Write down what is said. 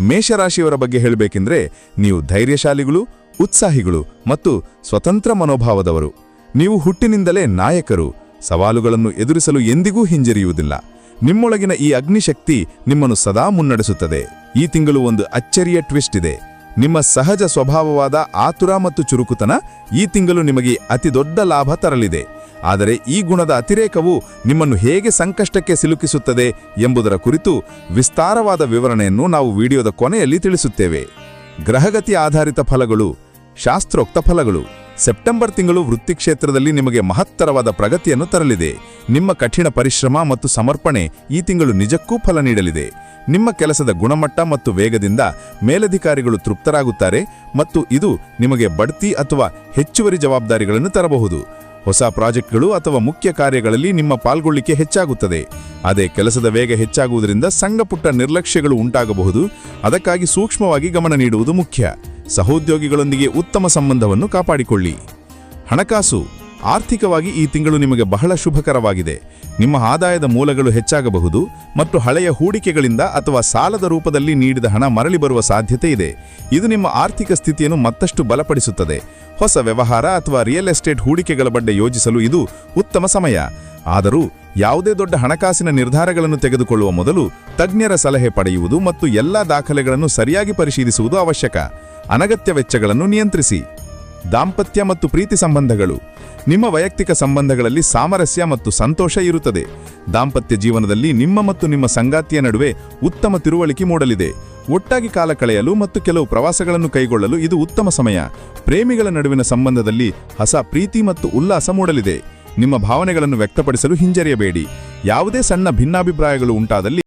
ಮೇಷರಾಶಿಯವರ ಬಗ್ಗೆ ಹೇಳಬೇಕೆಂದ್ರೆ ನೀವು ಧೈರ್ಯಶಾಲಿಗಳು, ಉತ್ಸಾಹಿಗಳು ಮತ್ತು ಸ್ವತಂತ್ರ ಮನೋಭಾವದವರು. ನೀವು ಹುಟ್ಟಿನಿಂದಲೇ ನಾಯಕರು. ಸವಾಲುಗಳನ್ನು ಎದುರಿಸಲು ಎಂದಿಗೂ ಹಿಂಜರಿಯುವುದಿಲ್ಲ. ನಿಮ್ಮೊಳಗಿನ ಈ ಅಗ್ನಿಶಕ್ತಿ ನಿಮ್ಮನ್ನು ಸದಾ ಮುನ್ನಡೆಸುತ್ತದೆ. ಈ ತಿಂಗಳು ಒಂದು ಅಚ್ಚರಿಯ ಟ್ವಿಸ್ಟ್ ಇದೆ. ನಿಮ್ಮ ಸಹಜ ಸ್ವಭಾವವಾದ ಆತುರ ಮತ್ತು ಚುರುಕುತನ ಈ ತಿಂಗಳು ನಿಮಗೆ ಅತಿ ದೊಡ್ಡ ಲಾಭ ತರಲಿದೆ. ಆದರೆ ಈ ಗುಣದ ಅತಿರೇಕವು ನಿಮ್ಮನ್ನು ಹೇಗೆ ಸಂಕಷ್ಟಕ್ಕೆ ಸಿಲುಕಿಸುತ್ತದೆ ಎಂಬುದರ ಕುರಿತು ವಿಸ್ತಾರವಾದ ವಿವರಣೆಯನ್ನು ನಾವು ವಿಡಿಯೋದ ಕೊನೆಯಲ್ಲಿ ತಿಳಿಸುತ್ತೇವೆ. ಗ್ರಹಗತಿ ಆಧಾರಿತ ಫಲಗಳು, ಶಾಸ್ತ್ರೋಕ್ತ ಫಲಗಳು. ಸೆಪ್ಟೆಂಬರ್ ತಿಂಗಳು ವೃತ್ತಿ ಕ್ಷೇತ್ರದಲ್ಲಿ ನಿಮಗೆ ಮಹತ್ತರವಾದ ಪ್ರಗತಿಯನ್ನು ತರಲಿದೆ. ನಿಮ್ಮ ಕಠಿಣ ಪರಿಶ್ರಮ ಮತ್ತು ಸಮರ್ಪಣೆ ಈ ತಿಂಗಳು ನಿಜಕ್ಕೂ ಫಲ ನೀಡಲಿದೆ. ನಿಮ್ಮ ಕೆಲಸದ ಗುಣಮಟ್ಟ ಮತ್ತು ವೇಗದಿಂದ ಮೇಲಧಿಕಾರಿಗಳು ತೃಪ್ತರಾಗುತ್ತಾರೆ ಮತ್ತು ಇದು ನಿಮಗೆ ಬಡ್ತಿ ಅಥವಾ ಹೆಚ್ಚುವರಿ ಜವಾಬ್ದಾರಿಗಳನ್ನು ತರಬಹುದು. ಹೊಸ ಪ್ರಾಜೆಕ್ಟ್ಗಳು ಅಥವಾ ಮುಖ್ಯ ಕಾರ್ಯಗಳಲ್ಲಿ ನಿಮ್ಮ ಪಾಲ್ಗೊಳ್ಳಿಕೆ ಹೆಚ್ಚಾಗುತ್ತದೆ. ಅದೇ ಕೆಲಸದ ವೇಗ ಹೆಚ್ಚಾಗುವುದರಿಂದ ಸಣ್ಣಪುಟ್ಟ ನಿರ್ಲಕ್ಷ್ಯಗಳು ಉಂಟಾಗಬಹುದು. ಅದಕ್ಕಾಗಿ ಸೂಕ್ಷ್ಮವಾಗಿ ಗಮನ ನೀಡುವುದು ಮುಖ್ಯ. ಸಹೋದ್ಯೋಗಿಗಳೊಂದಿಗೆ ಉತ್ತಮ ಸಂಬಂಧವನ್ನು ಕಾಪಾಡಿಕೊಳ್ಳಿ. ಹಣಕಾಸು. ಆರ್ಥಿಕವಾಗಿ ಈ ತಿಂಗಳು ನಿಮಗೆ ಬಹಳ ಶುಭಕರವಾಗಿದೆ. ನಿಮ್ಮ ಆದಾಯದ ಮೂಲಗಳು ಹೆಚ್ಚಾಗಬಹುದು ಮತ್ತು ಹಳೆಯ ಹೂಡಿಕೆಗಳಿಂದ ಅಥವಾ ಸಾಲದ ರೂಪದಲ್ಲಿ ನೀಡಿದ ಹಣ ಮರಳಿ ಬರುವ ಸಾಧ್ಯತೆ ಇದೆ. ಇದು ನಿಮ್ಮ ಆರ್ಥಿಕ ಸ್ಥಿತಿಯನ್ನು ಮತ್ತಷ್ಟು ಬಲಪಡಿಸುತ್ತದೆ. ಹೊಸ ವ್ಯವಹಾರ ಅಥವಾ ರಿಯಲ್ ಎಸ್ಟೇಟ್ ಹೂಡಿಕೆಗಳ ಬಗ್ಗೆ ಯೋಜಿಸಲು ಇದು ಉತ್ತಮ ಸಮಯ. ಆದರೂ ಯಾವುದೇ ದೊಡ್ಡ ಹಣಕಾಸಿನ ನಿರ್ಧಾರಗಳನ್ನು ತೆಗೆದುಕೊಳ್ಳುವ ಮೊದಲು ತಜ್ಞರ ಸಲಹೆ ಪಡೆಯುವುದು ಮತ್ತು ಎಲ್ಲಾ ದಾಖಲೆಗಳನ್ನು ಸರಿಯಾಗಿ ಪರಿಶೀಲಿಸುವುದು ಅವಶ್ಯಕ. ಅನಗತ್ಯ ವೆಚ್ಚಗಳನ್ನು ನಿಯಂತ್ರಿಸಿ. ದಾಂಪತ್ಯ ಮತ್ತು ಪ್ರೀತಿ ಸಂಬಂಧಗಳು. ನಿಮ್ಮ ವೈಯಕ್ತಿಕ ಸಂಬಂಧಗಳಲ್ಲಿ ಸಾಮರಸ್ಯ ಮತ್ತು ಸಂತೋಷ ಇರುತ್ತದೆ. ದಾಂಪತ್ಯ ಜೀವನದಲ್ಲಿ ನಿಮ್ಮ ಮತ್ತು ನಿಮ್ಮ ಸಂಗಾತಿಯ ನಡುವೆ ಉತ್ತಮ ತಿಳುವಳಿಕೆ ಮೂಡಲಿದೆ. ಒಟ್ಟಾಗಿ ಕಾಲ ಕಳೆಯಲು ಮತ್ತು ಕೆಲವು ಪ್ರವಾಸಗಳನ್ನು ಕೈಗೊಳ್ಳಲು ಇದು ಉತ್ತಮ ಸಮಯ. ಪ್ರೇಮಿಗಳ ನಡುವಿನ ಸಂಬಂಧದಲ್ಲಿ ಹೊಸ ಪ್ರೀತಿ ಮತ್ತು ಉಲ್ಲಾಸ ಮೂಡಲಿದೆ. ನಿಮ್ಮ ಭಾವನೆಗಳನ್ನು ವ್ಯಕ್ತಪಡಿಸಲು ಹಿಂಜರಿಯಬೇಡಿ. ಯಾವುದೇ ಸಣ್ಣ ಭಿನ್ನಾಭಿಪ್ರಾಯಗಳು ಉಂಟಾದಲ್ಲಿ